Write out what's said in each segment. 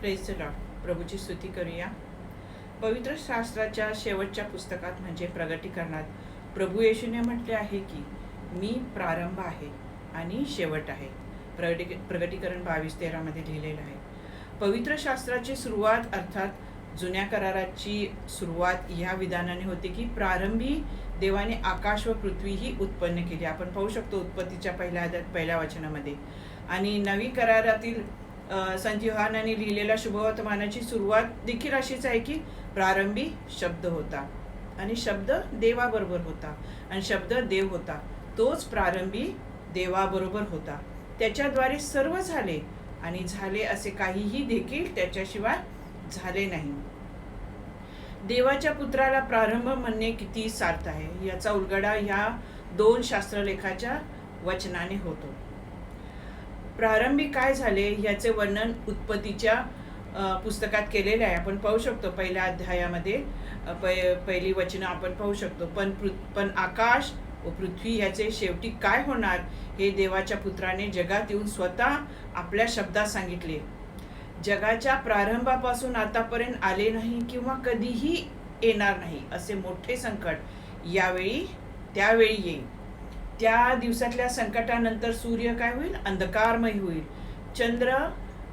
Press प्रभूची स्तुती करूया. पवित्र शास्त्राच्या शेवटच्या पुस्तकात म्हणजे प्रगटीकरणात प्रभू येशूने म्हटले आहे की मी प्रारंभ आहे आणि शेवट आहे. प्रगटी प्रगटीकरण बावीस तेरामध्ये लिहिलेलं आहे. पवित्र शास्त्राची सुरुवात अर्थात जुन्या कराराची सुरुवात ह्या विधानाने होते की प्रारंभी देवाने आकाश व पृथ्वी ही उत्पन्न केली. आपण पाहू शकतो उत्पत्तीच्या पहिल्या पहिल्या वचनामध्ये. आणि नवी करारातील अ, संत लिहिलेल्या शुभवर्तमानाची सुरुवात देखील अशीच आहे की प्रारंभी शब्द होता आणि शब्द देवाबरोबर होता आणि शब्द देव होता. तोच प्रारंभी देवाबरोबर होता. त्याच्याद्वारे सर्व झाले आणि झाले असे काहीही देखील त्याच्याशिवाय झाले नाही. देवाच्या पुत्राला प्रारंभ म्हणणे किती सार्थ आहे याचा उलगडा ह्या दोन शास्त्रलेखाच्या वचनाने होतो. प्रारंभी काय झाले याचे वर्णन उत्पत्तीच्या पुस्तकात केलेले आहे. आपण पाहू शकतो पहिल्या अध्यायामध्ये. पै पहिली वचनं आपण पाहू शकतो. पण पृ पण आकाश व पृथ्वी ह्याचे शेवटी काय होणार हे देवाच्या पुत्राने जगात येऊन स्वतः आपल्या शब्दात सांगितले. जगाच्या प्रारंभापासून आतापर्यंत आले नाही किंवा कधीही येणार नाही असे मोठे संकट यावेळी त्यावेळी येईल. त्या दिवसातल्या संकटानंतर सूर्य काय होईल? अंधकारमय होईल. चंद्र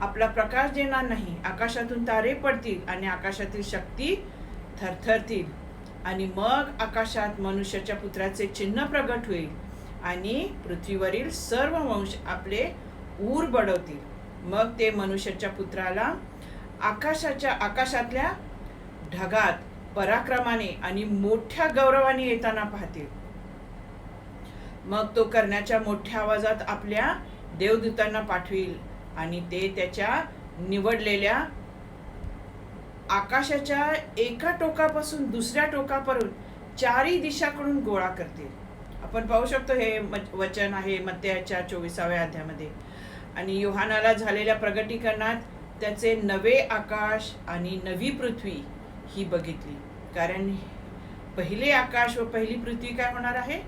आपला प्रकाश देणार नाही. आकाशातून तारे पडतील आणि आकाशातील शक्ती थरथरतील. आणि मग आकाशात मनुष्याच्या पुत्राचे चिन्ह प्रगट होईल आणि पृथ्वीवरील सर्व वंश आपले ऊर बडवतील. मग ते मनुष्याच्या पुत्राला आकाशाच्या आकाशातल्या ढगात पराक्रमाने आणि मोठ्या गौरवाने येताना पाहतील. मग तो करण्याच्या मोठ्या आवाजात आपल्या देवदूतांना पाठवील आणि ते त्याच्या निवडलेल्या आकाशाच्या एका टोकापासून दुसऱ्या टोकापर्यंत चारही दिशाकडून गोळा करतील. आपण पाहू शकतो हे वचन आहे मत्याच्या चोवीसाव्या अध्यामध्ये आणि योहानाला झालेल्या प्रगटीकरणात त्याचे नवे आकाश आणि नवी पृथ्वी ही बघितली. कारण पहिले आकाश व पहिली पृथ्वी काय होणार आहे?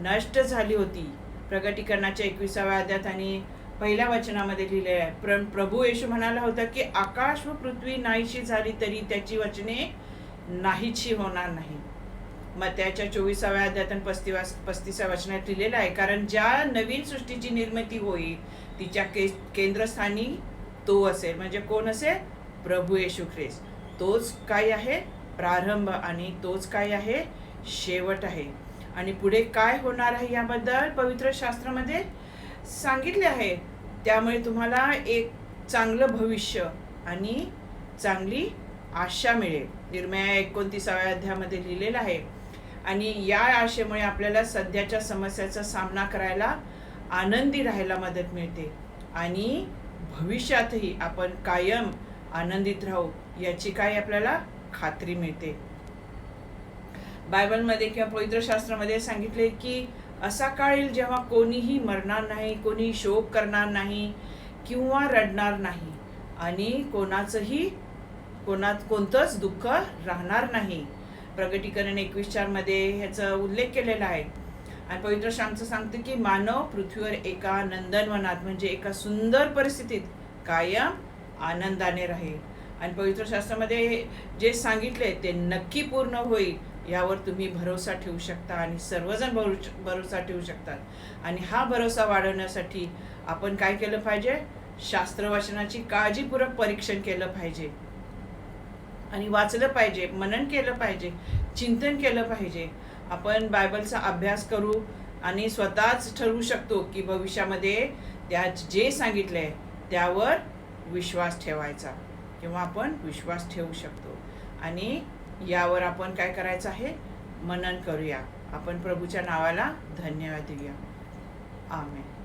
नष्ट झाली होती. प्रगटीकरणाच्या एकविसाव्या अध्यात आणि पहिल्या वचनामध्ये लिहिले आहे प्र प्रभू येशू म्हणाला होता की आकाश व पृथ्वी नाहीशी झाली तरी त्याची वचने नाहीशी होणार नाही. मग त्याच्या चोवीसाव्या अध्यात पस्तीवा पस्तीसा वचनात लिहिलेलं आहे कारण ज्या नवीन सृष्टीची निर्मिती होईल तिच्या के केंद्रस्थानी तो असेल. म्हणजे कोण असेल? प्रभू येशू ख्रिस्त. तोच काय आहे? प्रारंभ आणि तोच काय आहे? शेवट आहे. आणि पुढे काय होणार आहे याबद्दल पवित्र शास्त्रामध्ये सांगितले आहे. त्यामुळे तुम्हाला एक चांगलं भविष्य आणि चांगली आशा मिळेल. निर्मया एकोणतीसाव्या अध्यामध्ये लिहिलेलं आहे. आणि या आशेमुळे आपल्याला सध्याच्या समस्याचा सामना करायला आनंदी राहायला मदत मिळते. आणि भविष्यातही आपण कायम आनंदित राहू याची काय आपल्याला खात्री मिळते. बायबलमध्ये किंवा पवित्र शास्त्रामध्ये सांगितले की असा काळ येईल जेव्हा कोणीही मरणार नाही कोणी शोक करणार नाही किंवा रडणार नाही आणि कोणाचंही कोणात कोणतंच दुःख राहणार नाही. प्रगटीकरण एकवीस चारमध्ये ह्याचा उल्लेख केलेला आहे. आणि पवित्र श्यामचं सांगतं की मानव पृथ्वीवर एका नंदनवनात म्हणजे एका सुंदर परिस्थितीत कायम आनंदाने राहील. आणि पवित्र शास्त्रामध्ये जे सांगितले ते नक्की पूर्ण होईल. यावर तुम्ही भरोसा ठेवू शकता आणि सर्वजण भरू भरोसा ठेवू शकतात. आणि हा भरोसा वाढवण्यासाठी आपण काय केलं पाहिजे? शास्त्र वाचनाची काळजीपूर्वक परीक्षण केलं पाहिजे. आणि वाचलं पाहिजे मनन केलं पाहिजे चिंतन केलं पाहिजे. आपण बायबलचा अभ्यास करू आणि स्वतःच ठरवू शकतो की भविष्यामध्ये त्या जे सांगितलंय त्यावर विश्वास ठेवायचा किंवा आपण विश्वास ठेवू शकतो. आणि यावर आपण काय करायचं आहे? मनन करूया. आपण प्रभूच्या नावाला धन्यवाद देऊया. आमेन.